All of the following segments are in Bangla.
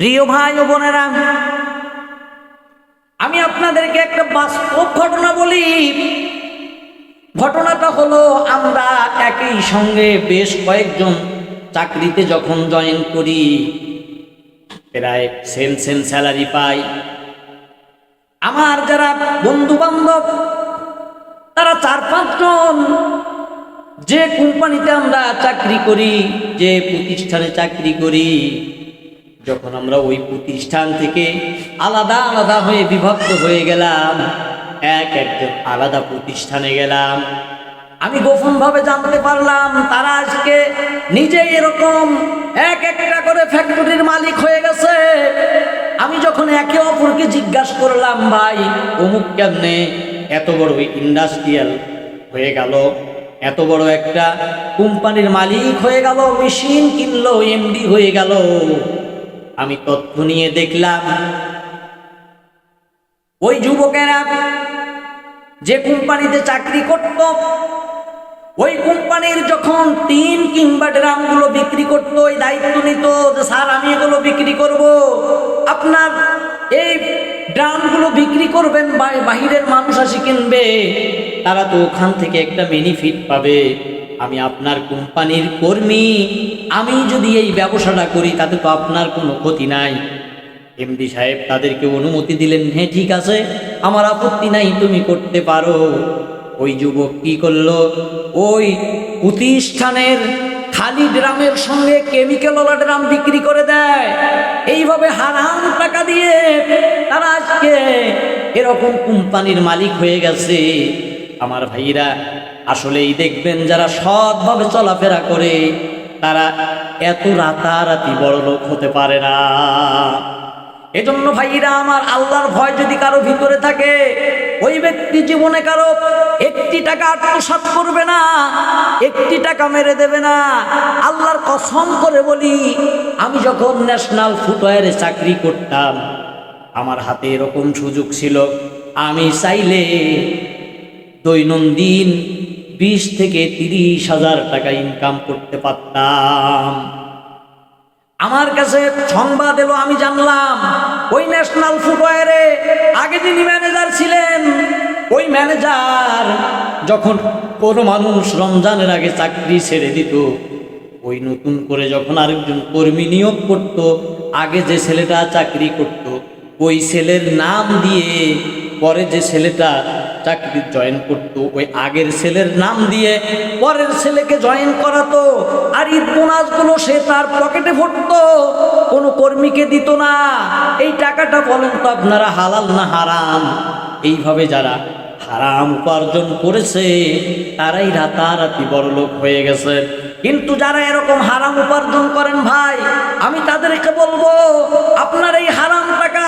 প্রিয় ভাই ও বোনেরা, আমি আপনাদেরকে একটা বাস্তব ঘটনা বলি। ঘটনাটা হলো, আমরা একই সঙ্গে বেশ কয়েকজন চাকরিতে যখন জয়েন করি, প্রায় সেম সেম স্যালারি পাই। আমার যারা বন্ধু বান্ধব তারা চার পাঁচজন যে কোম্পানিতে আমরা চাকরি করি, যে প্রতিষ্ঠানে চাকরি করি যখন আমরা ওই প্রতিষ্ঠান থেকে আলাদা আলাদা হয়ে বিভক্ত হয়ে গেলাম, এক একজন আলাদা প্রতিষ্ঠানে গেলাম। আমি গোপনভাবে জানতে পারলাম, তারা আজকে নিজেই এরকম এক একটা করে ফ্যাক্টরির মালিক হয়ে গেছে। আমি যখন একে অপরকে জিজ্ঞাসা করলাম, ভাই, অমুক কেমনে? এত বড় ইন্ডাস্ট্রিয়াল হয়ে গেল। এত বড় একটা কোম্পানির মালিক হয়ে গেল, মেশিন কিনলো এমডি হয়ে গেল। আমি তথ্য নিয়ে দেখলাম, ওই যুবকেরা যে কোম্পানিতে চাকরি করত, ওই কোম্পানির যখন টিন কিংবা ড্রামগুলো বিক্রি করতো, ওই দায়িত্ব নিত যে, স্যার, আমি এগুলো বিক্রি করব। আপনার এই ড্রামগুলো বিক্রি করবেন বাহিরের মানুষ আসি কিনবে, তারা তো ওখান থেকে একটা বেনিফিট পাবে। আমি আপনার কোম্পানির কর্মী। আমি যদি এই ব্যবসাটা করি, তাতে তো আপনার কোনো ক্ষতি নাই। এমডি সাহেব তাদেরকে অনুমতি দিলেন হ্যাঁ ঠিক আছে, আমার আপত্তি নাই, তুমি করতে পারো। ওই যুবক কি করল? ওই প্রতিষ্ঠানের খালি ড্রামের সঙ্গে কেমিক্যালওয়ালা ড্রাম বিক্রি করে দেয়। এইভাবে হারাম টাকা দিয়ে তারা আজকে এরকম কোম্পানির মালিক হয়ে গেছে। আমার ভাইরা আসলেই দেখবেন যারা সৎভাবে চলাফেরা করে, তারা এত রাতারাতি বড় লোক হতে পারে না। এজন্য ভাইরা আমার আল্লাহর ভয় যদি কারও ভিতরে থাকে, ওই ব্যক্তি জীবনে কারও একটি টাকা আত্মসাৎ করবে না, একটি টাকা মেরে দেবে না। আল্লাহর কসম করে বলি, আমি যখন ন্যাশনাল ফুটওয়ারে চাকরি করতাম, আমার হাতে এরকম সুযোগ ছিল, আমি চাইলে দৈনন্দিন বিশ থেকে তিরিশ হাজার টাকা ইনকাম করতে পারতাম। আমার কাছে সংবাদ এলো, আমি জানলাম, ওই ন্যাশনাল ফুটওয়ারে আগে যিনি ম্যানেজার ছিলেন, ওই ম্যানেজার যখন কোনো মানুষ রমজানের আগে চাকরি ছেড়ে দিত, ওই নতুন করে যখন আরেকজন কর্মী নিয়োগ করত, আগে যে ছেলেটা চাকরি করত, ওই ছেলের নাম দিয়ে পরে যে ছেলেটা চাকরি জয়েন করতো, ওই আগের ছেলের নাম দিয়ে পরের ছেলেকে জয়েন করাতো। আর ঈদ বোনাসগুলো সে তার পকেটে ভরতো, কোনো কর্মীকে দিত না। এই টাকাটা বলেন তো আপনারা হালাল না হারাম? এইভাবে যারা হারাম উপার্জন করেছে, তারাই রাতারাতি বড়লোক হয়ে গেছে। কিন্তু যারা এরকম হারাম উপার্জন করেন ভাই, আমি তাদেরকে বলব, আপনার এই হারাম টাকা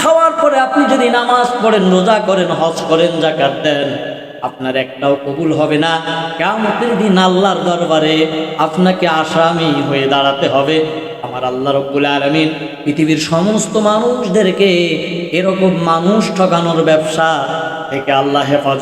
খাওয়ার পরে আপনি যদি নামাজ পড়েন, রোজা করেন, হজ করেন জাকাত দেন, আপনার একটাও কবুল হবে না। কেমন দিন আল্লাহর দরবারে আপনাকে আসামি হয়ে দাঁড়াতে হবে। আমার আল্লাহ রব্বুল আলমিন পৃথিবীর সমস্ত মানুষদেরকে এরকম মানুষ ঠকানোর ব্যবসা থেকে আল্লাহ হেফাজত